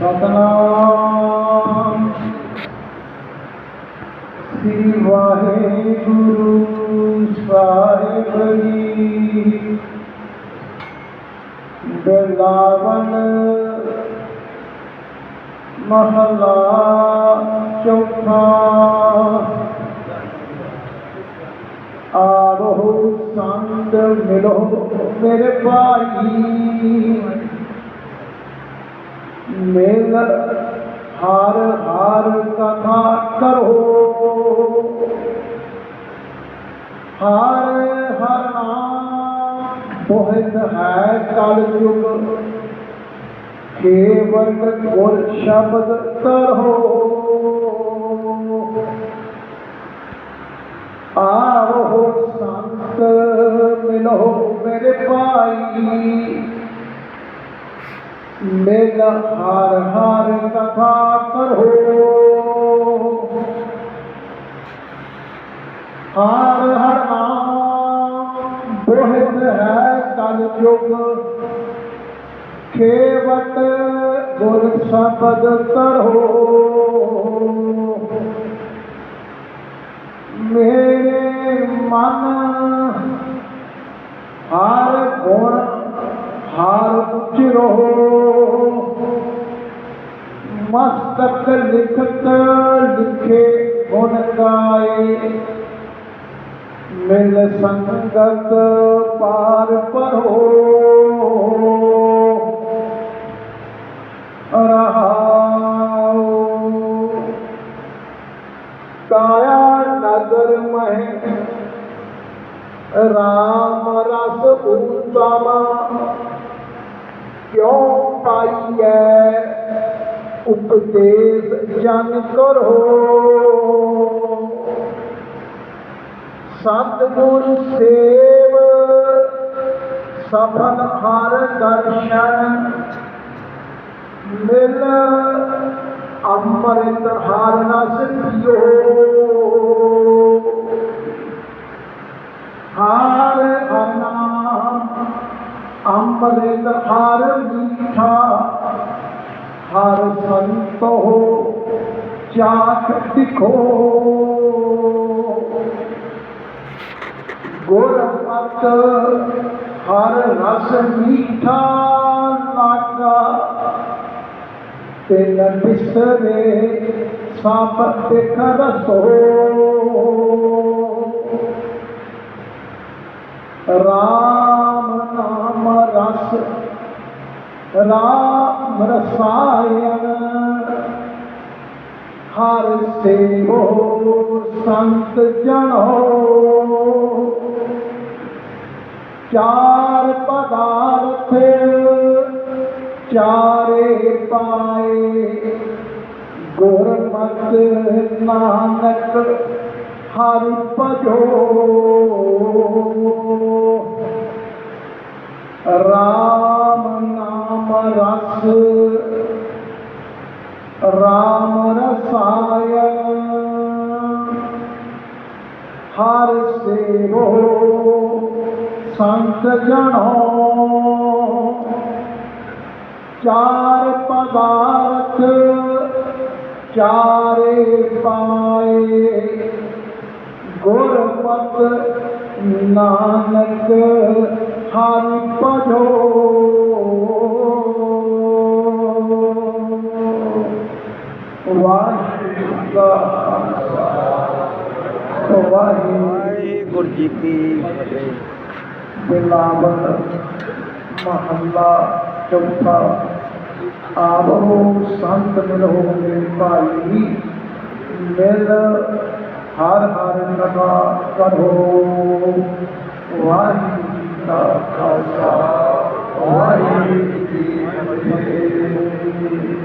ਸਤਨਾਮ। ਸ੍ਰੀ ਵਾਹਿਗੁਰੂ ਸਾਹਿਬ ਜੀ। ਬਲਾਵਨ ਮਹਲਾ ਚੌਥਾ। ਆਵੋ ਸੰਗ ਮਿਲੋ ਮੇਰੇ ਭਾਈ। ਮੇਲ ਹਰ ਹਾਰ ਕਥਾ ਕਰੋ। ਹਰ ਹਰ ਨਾਮ ਬਹੁਤ ਹੈ ਕਲ ਯੁਗ ਕੇਵਲ ਗੁਰ ਸ਼ਬਦ ਕਰੋ ਆਵੋ ਸੰਤ ਮਿਲੋ ਮੇਰੇ ਭਾਈ। ਮੇਰਾ ਹਰ ਹਰ ਕਥਾ ਕਰੋ ਹਰ ਹਰ ਨਾਮ ਬਹੁਤ ਹੈ ਕਲ ਯੁਗ ਖੇਵਟ ਗੁਰ ਸ਼ਬਦ ਕਰੋ ਮੇਰੇ ਮਨ ਹਰ ਗੁਣ ਹਰ ਉਚਰੋ ਮਸਤਕ ਲਿਖਤ ਲਿਖੇ ਗੁਣ ਗਾਏ ਮਿਲ ਸੰਗਤ ਪਾਰ ਪਰੋ ਰਹਾਉ ਕਾਇਆ ਨਗਰ ਮਹਿ ਰਾਮ ਰਸ ਉਤਮ ਕਿਉ ਪਾਈਐ ਉਪਦੇਸ਼ ਜਨ ਕਰੋ। ਸਤਿਗੁਰ ਸੇਵ, ਸਫਲ ਹਰ ਦਰਸ਼ਨ ਮਿਲ, ਅੰਮ੍ਰਿਤ ਹਰ ਰਸ ਪੀਓ। ਹਰ ਨਾਮ ਅੰਮ੍ਰਿਤ ਹਰ ਮੀਠਾ ਹਰ ਸੰਤੋ ਚਾਖ ਦਿਖੋ ਗੁਰਮਤ ਹਰ ਰਸ ਮੀਠਾ ਲਾਗਾ ਤਿਨ ਬਿਸਰੇ ਸਭ ਦਿਖ ਰਸੋ। ਰਾਮ ਨਾਮ ਰਸ, ਰਾਮ ਰਸਾਇਣ। ਹਰ ਸੇਵੋ ਸੰਤ ਜਨੋ ਚਾਰ ਪਦਾਰਥ ਚਾਰੇ ਪਾਏ। ਗੁਰਮਤਿ ਨਾਨਕ ਹਰਿ ਭਜੋ। ਰਾਮ ਰਸ ਰਾਮ ਰਸਾਇਣ। ਹਰ ਸੇਵੋ ਸੰਤ ਜਨੋ ਚਾਰ ਪਦਾਰਥ ਚਾਰੇ ਪਾਏ। ਗੁਰਮਤਿ ਨਾਨਕ ਹਰਿ ਭਜੋ। ਵਾਹਿਗੁਰੂ ਜੀ ਜੀ ਕੀ ਫਤਿਹ। ਬਿਲਾਵਲ ਮਹੱਲਾ ਚੌਥਾ। ਆਵੋ ਸੰਤ ਮਿਲੋ ਮੇਰੇ ਭਾਈ, ਮਿਲ ਹਰ ਹਰ ਕਥਾ ਕਰੋ। ਵਾਹਿਗੁਰੂ ਜੀ ਕਾ ਖਾਲਸਾ, ਵਾਹਿਗੁਰੂ ਜੀ ਕੀ ਫਤਿਹ। Yeah.